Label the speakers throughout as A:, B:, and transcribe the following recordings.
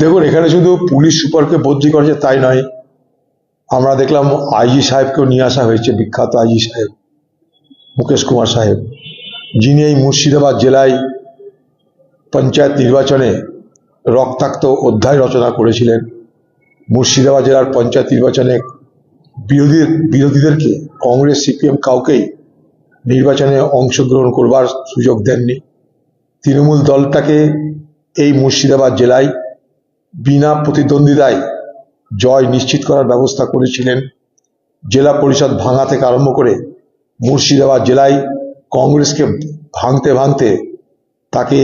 A: দেখুন, এখানে শুধু পুলিশ সুপারকে বদলি করেছে তাই নয়। আমরা দেখলাম আইজি সাহেবকেও নিয়ে আসা হয়েছে, বিখ্যাত আইজি সাহেব, মুকেশ কুমার সাহেব, যিনি এই মুর্শিদাবাদ জেলায় পঞ্চায়েত নির্বাচনে রক্তাক্ত অধ্যায় রচনা করেছিলেন। মুর্শিদাবাদ জেলার পঞ্চায়েত নির্বাচনে বিরোধী, বিরোধীদেরকে কংগ্রেস, সিপিএম কাউকেই নির্বাচনে অংশগ্রহণ করবার সুযোগ দেননি। তৃণমূল দলটাকে এই মুর্শিদাবাদ জেলায় বিনা প্রতিদ্বন্দ্বিতায় জয় নিশ্চিত করার ব্যবস্থা করেছিলেন জেলা পরিষদ ভাঙা থেকে আরম্ভ করে মুর্শিদাবাদ জেলায় কংগ্রেসকে ভাঙতে ভাঙতে তাকে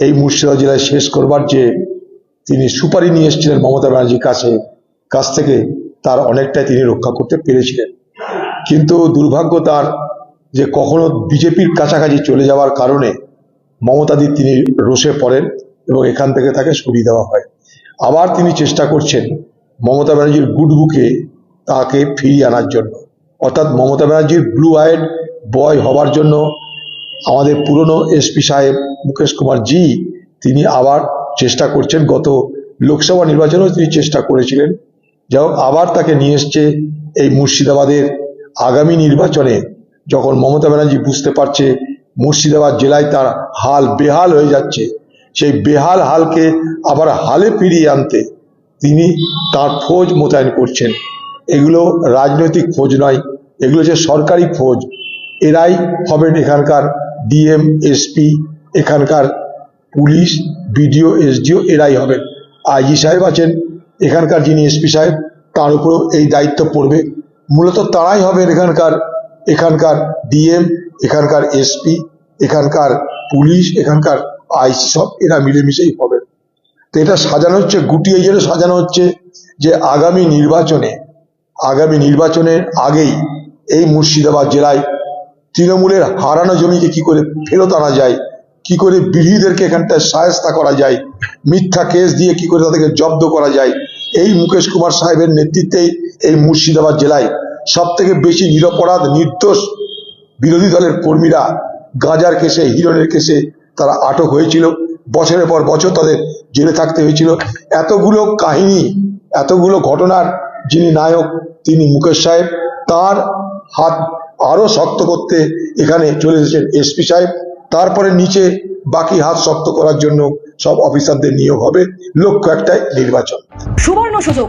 A: এই মুর্শিদাবাদ জেলায় শেষ করবার যে তিনি সুপারি নিয়ে এসেছিলেন মমতা ব্যানার্জির কাছে, কাছ থেকে তার অনেকটাই তিনি রক্ষা করতে পেরেছিলেন। কিন্তু দুর্ভাগ্য তার যে কখনো বিজেপির কাছাকাছি চলে যাওয়ার কারণে মমতাদি তিনি রোষে পড়েন এবং এখান থেকে তাকে সরিয়ে দেওয়া হয়। আবার তিনি চেষ্টা করছেন মমতা ব্যানার্জির গুড বুকে তাকে ফিরিয়ে আনার জন্য। অর্থাৎ মমতা ব্যানার্জির ব্লু আইড বয় হবার জন্য আমাদের পুরনো এসপি সাহেব মুকেশ কুমার জি, তিনি আবার চেষ্টা করছেন গত লোকসভা নির্বাচনেও তিনি চেষ্টা করেছিলেন। যাই আবার তাকে নিয়ে এসছে এই মুর্শিদাবাদের আগামী নির্বাচনে যখন মমতা ব্যানার্জি বুঝতে পারছে মুর্শিদাবাদ জেলায় তার হাল বেহাল হয়ে যাচ্ছে। সেই বেহাল হালকে আবার হালে ফিরিয়ে আনতে তিনি তার ফৌজ মোতায়েন করছেন। এগুলো রাজনৈতিক ফৌজ নয়, এগুলো যে সরকারি ফৌজ এরাই হবেন এখানকার ডিএম, এসপি, এখানকার পুলিশ, বিডিও, এসডিও, এরাই হবেন। আইজি সাহেব আছেন, এখানকার যিনি এসপি সাহেব, তার উপরেও এই দায়িত্ব পড়বে। মূলত তারাই হবেন এখানকার এখানকার ডিএম, এখানকার এসপি, এখানকার পুলিশ, এখানকার আইসি সব এরা মিলেমিশেই হবে। তো এটা সাজানো হচ্ছে, গুটিয়ে জন্য সাজানো হচ্ছে যে আগামী নির্বাচনে, আগামী নির্বাচনের আগেই এই মুর্শিদাবাদ জেলায় তৃণমূলের হারানো জমিকে কি করে ফেরত আনা যায়, কি করে বিরোধীদেরকে এখানটায় সায়স্তা করা যায়, মিথ্যা কেস দিয়ে কি করে তাদেরকে জব্দ করা যায়, এই মুকেশ কুমার সাহেবের নেতৃত্বেই এই মুর্শিদাবাদ জেলায় সব থেকে বেশি নিরপরাধ, নির্দোষ বিরোধী দলের কর্মীরা গাঁজার কেসে, হিরণের কেসে তারা আটক হয়েছিল। বছরের পর বছর তাদের জেলে থাকতে হয়েছিল। এতগুলো কাহিনী, এতগুলো ঘটনার যিনি নায়ক, তিনি মুকেশ সাহেব, তার হাত আরও শক্ত করতে এখানে চলে এসেছেন এসপি সাহেব। তারপরে নিচে বাকি হাত শক্ত করার জন্য সব অফিসারদের নিয়োগ হবে। লক্ষ্য একটাই, নির্বাচন।
B: সুবর্ণ সুযোগ।